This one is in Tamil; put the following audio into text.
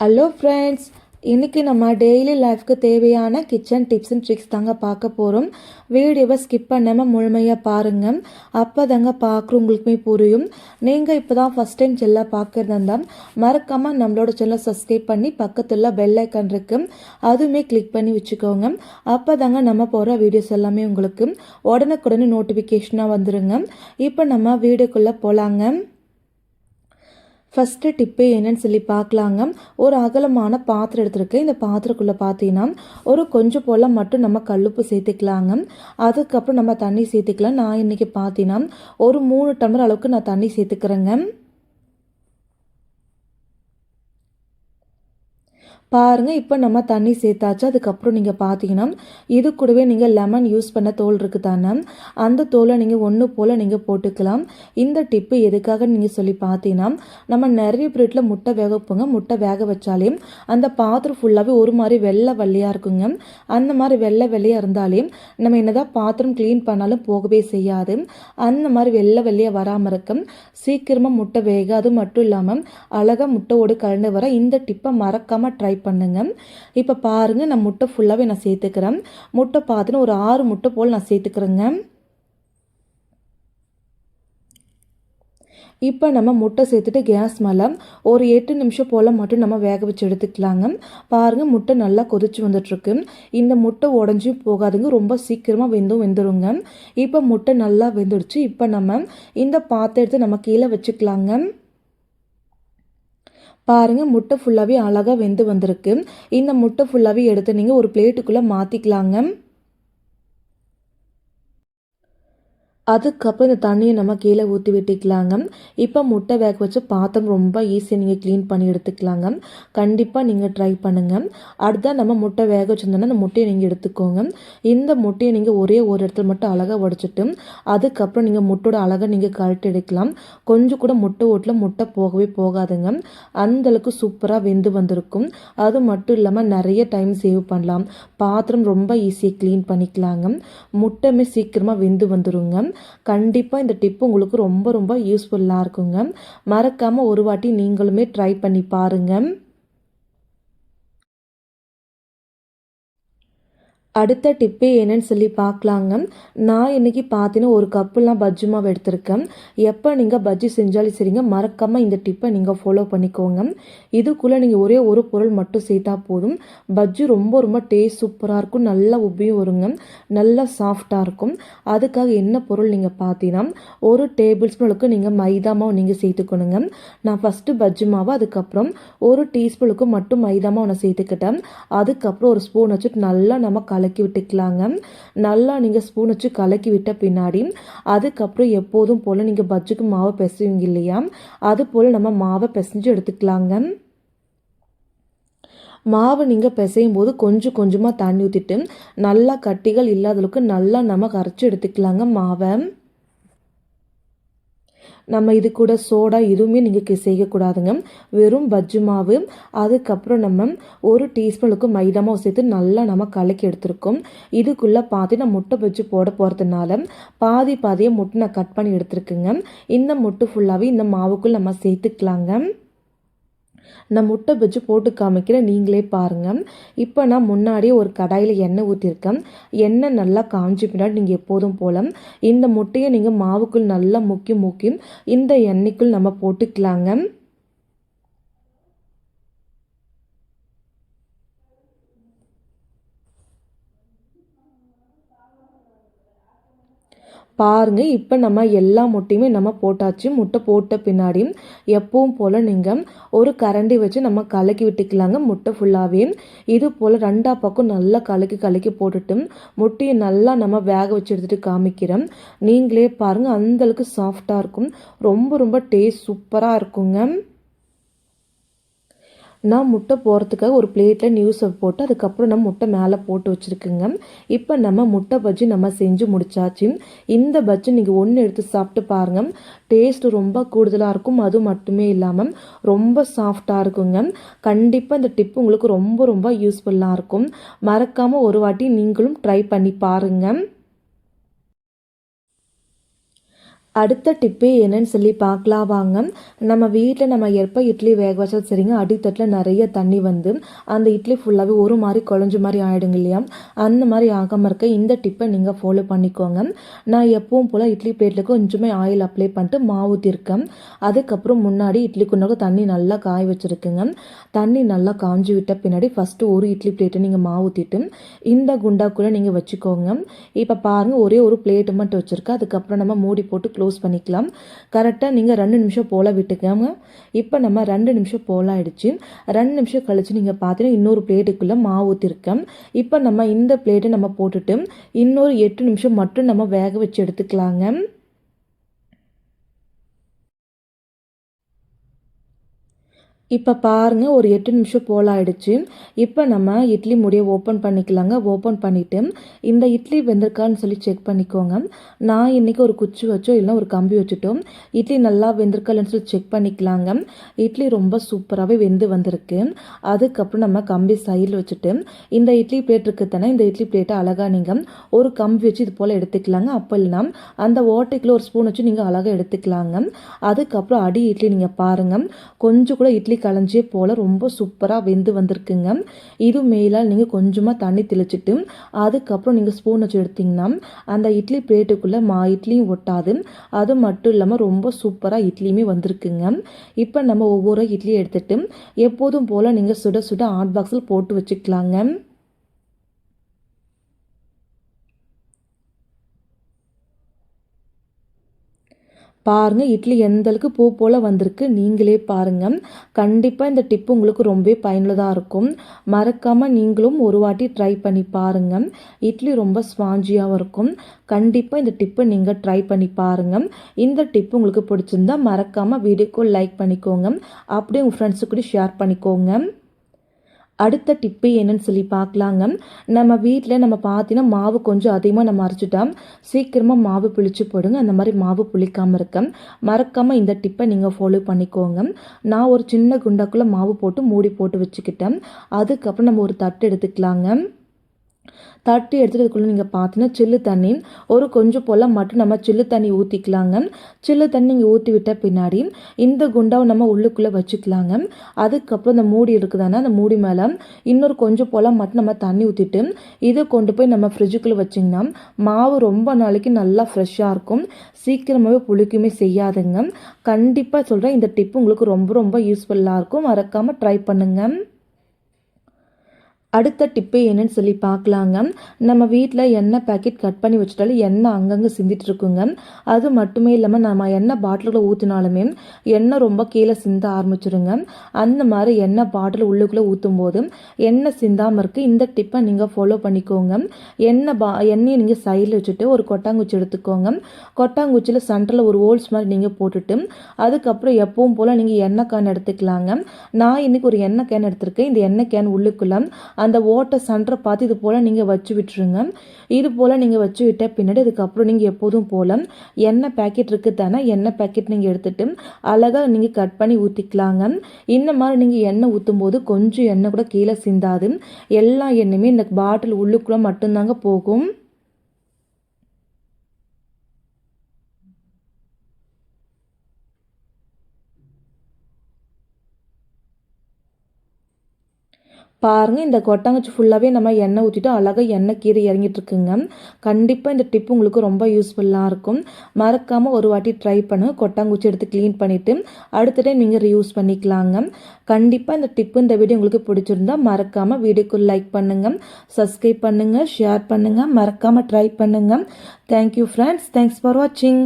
ஹலோ ஃப்ரெண்ட்ஸ் இன்றைக்கி நம்ம டெய்லி லைஃப்க்கு தேவையான கிச்சன் டிப்ஸ் அண்ட் ட்ரிக்ஸ் தாங்க பார்க்க போகிறோம் வீடியோவை ஸ்கிப் பண்ணாமல் முழுமையாக பாருங்கள் அப்போ தாங்க பார்க்குறவங்களுக்குமே புரியும். நீங்கள் இப்போ தான் ஃபஸ்ட் டைம் செல்லாக பார்க்குறதா மறக்காமல் நம்மளோட செல்லை சப்ஸ்கிரைப் பண்ணி பக்கத்தில் பெல் ஐக்கான் இருக்கு. அதுவுமே கிளிக் பண்ணி வச்சுக்கோங்க. அப்போ தாங்க நம்ம போகிற வீடியோஸ் எல்லாமே உங்களுக்கு உடனுக்குடனே நோட்டிஃபிகேஷனாக வந்துடுங்க இப்போ நம்ம வீடியோக்குள்ளே போகலாங்க ஃபஸ்ட்டு டிப்பு என்னன்னு சொல்லி பார்க்கலாங்க. ஒரு அகலமான பாத்திரம் எடுத்துருக்கேன் இந்த பாத்திரக்குள்ளே பார்த்தீங்கன்னா ஒரு கொஞ்சம் போல் மட்டும் நம்ம கல்லுப்பு சேர்த்துக்கலாங்க. அதுக்கப்புறம் நம்ம தண்ணி சேர்த்துக்கலாம். நான் இன்றைக்கி பார்த்தீங்கன்னா ஒரு மூணு டம்ளர் அளவுக்கு நான் தண்ணி சேர்த்துக்கிறேங்க. பாருங்கள் இப்போ நம்ம தண்ணி சேர்த்தாச்சு. அதுக்கப்புறம் நீங்கள் பார்த்தீங்கன்னா இது கூடவே நீங்கள் லெமன் யூஸ் பண்ண தோல் இருக்குது தானே? அந்த தோலை நீங்கள் ஒன்று போல் நீங்கள் போட்டுக்கலாம். இந்த டிப்பு எதுக்காக நீங்கள் சொல்லி பார்த்தீங்கன்னா நம்ம நிறைய பிரெட்டில் முட்டை வேக வைப்போங்க. முட்டை வேக வச்சாலே அந்த பாத்திரம் ஃபுல்லாகவே ஒரு மாதிரி வெள்ளை வெள்ளையாக இருக்குங்க. அந்த மாதிரி வெள்ளை வெள்ளையாக இருந்தாலே நம்ம என்னதான் பாத்திரம் க்ளீன் பண்ணாலும் போகவே செய்யாது. அந்த மாதிரி வெள்ளை வெள்ளையாக வராமல் இருக்கும் சீக்கிரமாக முட்டை வேக அது மட்டும் இல்லாமல் அழகாக முட்டையோடு கலந்து வர இந்த டிப்பை மறக்காமல் ட்ரை பண்ணுங்க. இப்போ பாருங்கள் நான் முட்டை ஃபுல்லாகவே நான் சேர்த்துக்கிறேன். முட்டை பார்த்துன்னு ஒரு ஆறு முட்டை போல் நான் சேர்த்துக்கிறேங்க. இப்போ நம்ம முட்டை சேர்த்துட்டு கேஸ் மேலே ஒரு எட்டு நிமிஷம் போல் மட்டும் நம்ம வேக வச்சு எடுத்துக்கலாங்க. பாருங்கள் முட்டை நல்லா கொதிச்சு வந்துட்டுருக்கு. இந்த முட்டை உடஞ்சும் போகாதுங்க. ரொம்ப சீக்கிரமாக வெந்தும் வெந்துருங்க. இப்போ முட்டை நல்லா வெந்துடுச்சு. இப்போ நம்ம இந்த பாத்திரத்தை நம்ம கீழே வச்சுக்கலாங்க. பாருங்கள் முட்டை ஃபுல்லாகவே அழகாக வெந்து வந்திருக்கு. இந்த முட்டை ஃபுல்லாகவே எடுத்து நீங்கள் ஒரு பிளேட்டுக்குள்ளே மாற்றிக்கலாங்க அதுக்கப்புறம் இந்த தண்ணியை நம்ம கீழே ஊற்றி விட்டுக்கலாங்க. இப்போ முட்டை வேக வச்சு பாத்திரம் ரொம்ப ஈஸியாக நீங்கள் க்ளீன் பண்ணி எடுத்துக்கலாங்க. கண்டிப்பாக நீங்கள் ட்ரை பண்ணுங்கள் அடுத்த நம்ம முட்டை வேக வச்சுருந்தோன்னா அந்த முட்டையை நீங்கள் எடுத்துக்கோங்க. இந்த முட்டையை நீங்கள் ஒரே ஒரு இடத்துல மட்டும் அழகாக உடச்சிட்டு அதுக்கப்புறம் நீங்கள் முட்டோட அழகாக நீங்கள் கழட்டி எடுக்கலாம். கொஞ்சம் கூட முட்டை ஓட்டில் முட்டை போகவே போகாதுங்க. அந்தளவுக்கு சூப்பராக வெந்து வந்திருக்கும். அது மட்டும் இல்லாமல் நிறைய டைம் சேவ் பண்ணலாம். பாத்திரம் ரொம்ப ஈஸியாக க்ளீன் பண்ணிக்கலாங்க. முட்டைமே சீக்கிரமாக வெந்து வந்துருங்க. கண்டிப்பாக இந்த டிப்பு உங்களுக்கு ரொம்ப ரொம்ப யூஸ்ஃபுல்லாக இருக்குங்க. மறக்காமல் ஒரு வாட்டி நீங்களுமே ட்ரை பண்ணி பாருங்கள் அடுத்த டிப்பே என்னன்னு சொல்லி பார்க்கலாங்க. நான் இன்றைக்கி பார்த்தீங்கன்னா ஒரு கப்புலாம் பஜ்ஜி மாவு எடுத்திருக்கேன். எப்போ நீங்கள் பஜ்ஜி செஞ்சாலும் சரிங்க. மறக்காமல் இந்த டிப்பை நீங்கள் ஃபாலோ பண்ணிக்கோங்க. இதுக்குள்ளே நீங்கள் ஒரே ஒரு பொருள் மட்டும் சேர்த்தா போதும். பஜ்ஜி ரொம்ப ரொம்ப டேஸ்ட் சூப்பராக இருக்கும். நல்லா உப்பியும் வருங்க. நல்லா சாஃப்டாக இருக்கும். அதுக்காக என்ன பொருள் நீங்கள் பார்த்தீங்கன்னா ஒரு டேபிள் ஸ்பூனுக்கு நீங்கள் மைதா மாவு நீங்கள் சேர்த்துக்கணுங்க. நான் ஃபஸ்ட்டு பஜ்ஜி மாவு அதுக்கப்புறம் ஒரு டீஸ்பூனுக்கு மட்டும் மைதா மாவு நான் சேர்த்துக்கிட்டேன். அதுக்கப்புறம் ஒரு ஸ்பூன் வச்சுட்டு நல்லா நம்ம கலர் கலக்கி விட்டுக்கலாங்க. நல்லா நீங்கள் ஸ்பூன் வச்சு கலக்கி விட்ட பின்னாடி அதுக்கப்புறம் எப்போதும் போல் நீங்கள் பஜ்ஜுக்கு மாவை பிசைவீங்க இல்லையா? அது போல் நம்ம மாவை பிசைஞ்சு எடுத்துக்கலாங்க. மாவு நீங்கள் பிசையும் போது கொஞ்சம் கொஞ்சமாக தண்ணி ஊற்றிட்டு நல்லா கட்டிகள் இல்லாத அளவுக்கு நல்லா நம்ம கரைச்சி எடுத்துக்கலாங்க மாவை. நம்ம இது கூட சோடா எதுவுமே நீங்கள் செய்யக்கூடாதுங்க. வெறும் பஜ்ஜு மாவு அதுக்கப்புறம் நம்ம ஒரு டீஸ்பூனுக்கு மைதா மாவு சேர்த்து நல்லா நம்ம கலக்கி எடுத்துருக்கோம். இதுக்குள்ளே பார்த்தீங்கன்னா நான் முட்டை பஜ்ஜு போட போகிறதுனால பாதி பாதியை முட்டை நான் கட் பண்ணி எடுத்துருக்குங்க. இந்த முட்டை ஃபுல்லாகவே இந்த மாவுக்குள் நம்ம சேர்த்துக்கலாங்க. நான் முட்டை பஜ்ஜி போட்டு காமிக்கிறேன். நீங்களே பாருங்கள் இப்போ நான் முன்னாடியே ஒரு கடாயில் எண்ணெய் ஊற்றிருக்கேன் எண்ணெய் நல்லா காஞ்சி பின்னாடி நீங்கள் எப்போதும் போல் இந்த முட்டையை நீங்கள் மாவுக்குள் நல்லா முக்கி முக்கி இந்த எண்ணெய்க்குள் நம்ம போட்டுக்கலாங்க. பாருங்கள் இப்போ நம்ம எல்லா முட்டையுமே நம்ம போட்டாச்சு. முட்டை போட்ட பின்னாடி எப்பவும் போல் நீங்கள் ஒரு கரண்டி வச்சு நம்ம கலக்கி விட்டுக்கலாங்க முட்டை ஃபுல்லாகவே இது போல் ரெண்டா பக்கம் நல்லா கலக்கி கலக்கி போட்டுட்டு முட்டையை நல்லா நம்ம வேக வச்சு எடுத்துகிட்டு காமிக்கிறோம் நீங்களே பாருங்கள் அந்தளவுக்கு சாஃப்டாக இருக்கும். ரொம்ப ரொம்ப டேஸ்ட் சூப்பராக இருக்குங்க. நான் முட்டை போகிறதுக்காக ஒரு பிளேட்டில் நியூஸை போட்டு அதுக்கப்புறம் நம்ம முட்டை மேலே போட்டு வச்சுருக்குங்க. இப்போ நம்ம முட்டை பஜ்ஜி நம்ம செஞ்சு முடிச்சாச்சு. இந்த பஜ்ஜி நீங்கள் ஒன்று எடுத்து சாப்பிட்டு பாருங்கள் டேஸ்ட் ரொம்ப கூடுதலாக இருக்கும். அது மட்டுமே இல்லாமல் ரொம்ப சாஃப்டாக இருக்குங்க. கண்டிப்பாக இந்த டிப் உங்களுக்கு ரொம்ப ரொம்ப யூஸ்ஃபுல்லாக இருக்கும். மறக்காமல் ஒரு வாட்டி நீங்களும் ட்ரை பண்ணி பாருங்கள் அடுத்த டிப்பு என்னன்னு சொல்லி பார்க்கலாம் வாங்க. நம்ம வீட்டில் நம்ம எப்போ இட்லி வேக வச்சாலும் சரிங்க அடித்தட்டில் நிறைய தண்ணி வந்து அந்த இட்லி ஃபுல்லாகவே ஒரு மாதிரி குழஞ்ச மாதிரி ஆகிடுங்க இல்லையா? அந்த மாதிரி ஆகாமல் இருக்க இந்த டிப்பை நீங்கள் ஃபாலோ பண்ணிக்கோங்க. நான் எப்பவும் போல் இட்லி பிளேட்டில் கொஞ்சமே ஆயில் அப்ளை பண்ணிட்டு மாவு திருக்கேன் அதுக்கப்புறம் முன்னாடி இட்லி குண்டாக தண்ணி நல்லா காய வச்சுருக்குங்க. தண்ணி நல்லா காஞ்சி விட்ட பின்னாடி ஃபஸ்ட்டு ஒரு இட்லி பிளேட்டை நீங்கள் மாவு ஊற்றிட்டு இந்த குண்டாக்குள்ளே நீங்கள் வச்சுக்கோங்க. இப்போ பாருங்கள் ஒரே ஒரு பிளேட்டு மட்டும் வச்சுருக்கேன். அதுக்கப்புறம் நம்ம மூடி போட்டு க்ளோஸ் பண்ணிக்கலாம். கரெக்டாக நீங்கள் ரெண்டு நிமிஷம் போல் விட்டுக்காம இப்போ நம்ம ரெண்டு நிமிஷம் போல் ஆயிடுச்சு. ரெண்டு நிமிஷம் கழித்து நீங்கள் பார்த்தீங்கன்னா இன்னொரு பிளேட்டுக்குள்ளே மாவு ஊற்றிருக்கேன் இப்போ நம்ம இந்த பிளேட்டை நம்ம போட்டுட்டு இன்னொரு எட்டு நிமிஷம் மட்டும் நம்ம வேக வச்சு எடுத்துக்கலாங்க. இப்போ பாருங்கள் ஒரு எட்டு நிமிஷம் போல் ஆயிடுச்சு. இப்போ நம்ம இட்லி முடியை ஓப்பன் பண்ணிக்கலாங்க. ஓப்பன் பண்ணிவிட்டு இந்த இட்லி வெந்திருக்கான்னு சொல்லி செக் பண்ணிக்கோங்க. நான் இன்றைக்கி ஒரு குச்சி வச்சோ இல்லை ஒரு கம்பி வச்சுட்டோம் இட்லி நல்லா வெந்திருக்கலன்னு சொல்லி செக் பண்ணிக்கலாங்க. இட்லி ரொம்ப சூப்பராகவே வெந்து வந்திருக்கு. அதுக்கப்புறம் நம்ம கம்பி சைடில் வச்சுட்டு இந்த இட்லி பிளேட் இருக்குது தானே இந்த இட்லி பிளேட்டை அழகாக நீங்கள் ஒரு கம்பி வச்சு இது போல் எடுத்துக்கலாங்க. அப்போ இல்லைனா அந்த ஓட்டைக்குள்ளே ஒரு ஸ்பூன் வச்சு நீங்கள் அழகாக எடுத்துக்கலாங்க. அதுக்கப்புறம் அடி இட்லி நீங்கள் பாருங்கள் கொஞ்சம் கூட இட்லி இட்லி களைஞ்சே போல் ரொம்ப சூப்பராக வெந்து வந்திருக்குங்க. இது மேலால் நீங்கள் கொஞ்சமாக தண்ணி தெளிச்சிட்டு அதுக்கப்புறம் நீங்கள் ஸ்பூன் வச்சு எடுத்திங்கன்னா அந்த இட்லி பிளேட்டுக்குள்ளே மா இட்லியும் ஒட்டாது. அது மட்டும் இல்லாமல் ரொம்ப சூப்பராக இட்லியுமே வந்திருக்குங்க. இப்போ நம்ம ஒவ்வொரு இட்லியும் எடுத்துகிட்டு எப்போதும் போல் நீங்கள் சுட சுட ஹாட் பாக்ஸில் போட்டு வச்சுக்கலாங்க. பாருங்கள் இட்லி எந்த அளவுக்கு பூ போல் வந்திருக்கு நீங்களே பாருங்கள் கண்டிப்பாக இந்த டிப்பு உங்களுக்கு ரொம்ப பயனுள்ளதாக இருக்கும். மறக்காமல் நீங்களும் ஒரு வாட்டி ட்ரை பண்ணி பாருங்கள் இட்லி ரொம்ப ஸ்பாஞ்சியாகவும் இருக்கும். கண்டிப்பாக இந்த டிப்பை நீங்கள் ட்ரை பண்ணி பாருங்கள் இந்த டிப்பு உங்களுக்கு பிடிச்சிருந்தா மறக்காமல் வீடியோக்கு லைக் பண்ணிக்கோங்க. அப்படியே உங்கள் ஃப்ரெண்ட்ஸு கூட ஷேர் பண்ணிக்கோங்க. அடுத்த டிப்பு என்னன்னு சொல்லி பார்க்கலாங்க. நம்ம வீட்டில் நம்ம பார்த்தீங்கன்னா மாவு கொஞ்சம் அதிகமாக நம்ம அரைச்சிட்டோம் சீக்கிரமாக மாவு புளிச்சு போடுங்க. அந்த மாதிரி மாவு புளிக்காமல் இருக்க. மறக்காமல் இந்த டிப்பை நீங்கள் ஃபாலோ பண்ணிக்கோங்க. நான் ஒரு சின்ன குண்டாக்குள்ளே மாவு போட்டு மூடி போட்டு வச்சுக்கிட்டேன். அதுக்கப்புறம் நம்ம ஒரு தட்டு எடுத்துக்கலாங்க. தட்டி எடுத்துகிட்டு நீங்கள் பார்த்தீங்கன்னா சில்லு தண்ணி ஒரு கொஞ்சம் போல் மட்டும் நம்ம சில்லு தண்ணி ஊற்றிக்கலாங்க சில்லு தண்ணி நீங்கள் ஊற்றி விட்ட பின்னாடி இந்த குண்டாவை நம்ம உள்ளுக்குள்ளே வச்சுக்கலாங்க. அதுக்கப்புறம் இந்த மூடி இருக்குதானே அந்த மூடி மேலே இன்னொரு கொஞ்சம் போல் மட்டும் நம்ம தண்ணி ஊற்றிட்டு இதை கொண்டு போய் நம்ம ஃப்ரிட்ஜுக்குள்ளே வச்சிங்கன்னா மாவு ரொம்ப நாளைக்கு நல்லா ஃப்ரெஷ்ஷாக இருக்கும். சீக்கிரமாகவே புளிக்குமே செய்யாதுங்க. கண்டிப்பாக சொல்கிறேன் இந்த டிப்பு உங்களுக்கு ரொம்ப ரொம்ப யூஸ்ஃபுல்லாக இருக்கும். மறக்காமல் ட்ரை பண்ணுங்கள் அடுத்த டிப்பு என்னன்னு சொல்லி பார்க்கலாங்க. நம்ம வீட்டில் எண்ணெய் பேக்கெட் கட் பண்ணி வச்சுட்டாலும் எண்ணெய் அங்கங்கே சிந்திட்டு இருக்குங்க. அது மட்டுமே இல்லாமல் நம்ம எண்ணெய் பாட்டிலுக்குள்ள ஊற்றினாலுமே எண்ணெய் ரொம்ப கீழே சிந்த ஆரம்பிச்சிருங்க. அந்த மாதிரி எண்ணெய் பாட்டில் உள்ளுக்குள்ளே ஊற்றும் போது எண்ணெய் சிந்தாமல் இருக்குது இந்த டிப்பை நீங்கள் ஃபாலோ பண்ணிக்கோங்க. எண்ணெய் பா எண்ணெயை நீங்கள் சைடில் வச்சுட்டு ஒரு கொட்டாங்குச்சி எடுத்துக்கோங்க. கொட்டாங்குச்சியில் சென்டரில் ஒரு ஹோல்ஸ் மாதிரி நீங்கள் போட்டுட்டு அதுக்கப்புறம் எப்பவும் போல் நீங்கள் எண்ணெய் கேன் எடுத்துக்கலாங்க. நான் இன்றைக்கி ஒரு எண்ணெய் கேன் எடுத்திருக்கேன். இந்த எண்ணெய் கேன் உள்ளுக்குள்ளே அந்த ஓட்டை சண்டை பார்த்து இது போல் நீங்கள் வச்சு விட்டுருங்க. இது போல் நீங்கள் வச்சு விட்ட பின்னாடி அதுக்கப்புறம் நீங்கள் எப்போதும் போல் எண்ணெய் பேக்கெட் இருக்குது தானே எண்ணெய் பேக்கெட் நீங்கள் எடுத்துகிட்டு அழகாக நீங்கள் கட் பண்ணி ஊற்றிக்கலாங்க இந்த மாதிரி நீங்கள் எண்ணெய் ஊற்றும் போது கொஞ்சம் எண்ணெய் கூட கீழே சிந்தாது. எல்லா எண்ணெயுமே இந்த பாட்டில் உள்ளுக்குள்ளே மட்டும்தாங்க போகும். பாருங்கள் இந்த கொட்டாங்குச்சி ஃபுல்லாகவே நம்ம எண்ணெய் ஊற்றிட்டு அழகாக எண்ணெய் கீரை இறங்கிட்டுருக்குங்க. கண்டிப்பாக இந்த டிப் உங்களுக்கு ரொம்ப யூஸ்ஃபுல்லாக இருக்கும். மறக்காமல் ஒரு வாட்டி ட்ரை பண்ணுங்கள் கொட்டாங்குச்சி எடுத்து க்ளீன் பண்ணிவிட்டு அடுத்த டைம் நீங்கள் ரீயூஸ் பண்ணிக்கலாங்க. கண்டிப்பாக இந்த டிப்பு இந்த வீடியோ உங்களுக்கு பிடிச்சிருந்தா மறக்காமல் வீடியோக்கு லைக் பண்ணுங்கள் சப்ஸ்கிரைப் பண்ணுங்கள் ஷேர் பண்ணுங்கள் மறக்காமல் ட்ரை பண்ணுங்கள் தேங்க்யூ ஃப்ரெண்ட்ஸ் தேங்க்ஸ் ஃபார் வாட்சிங்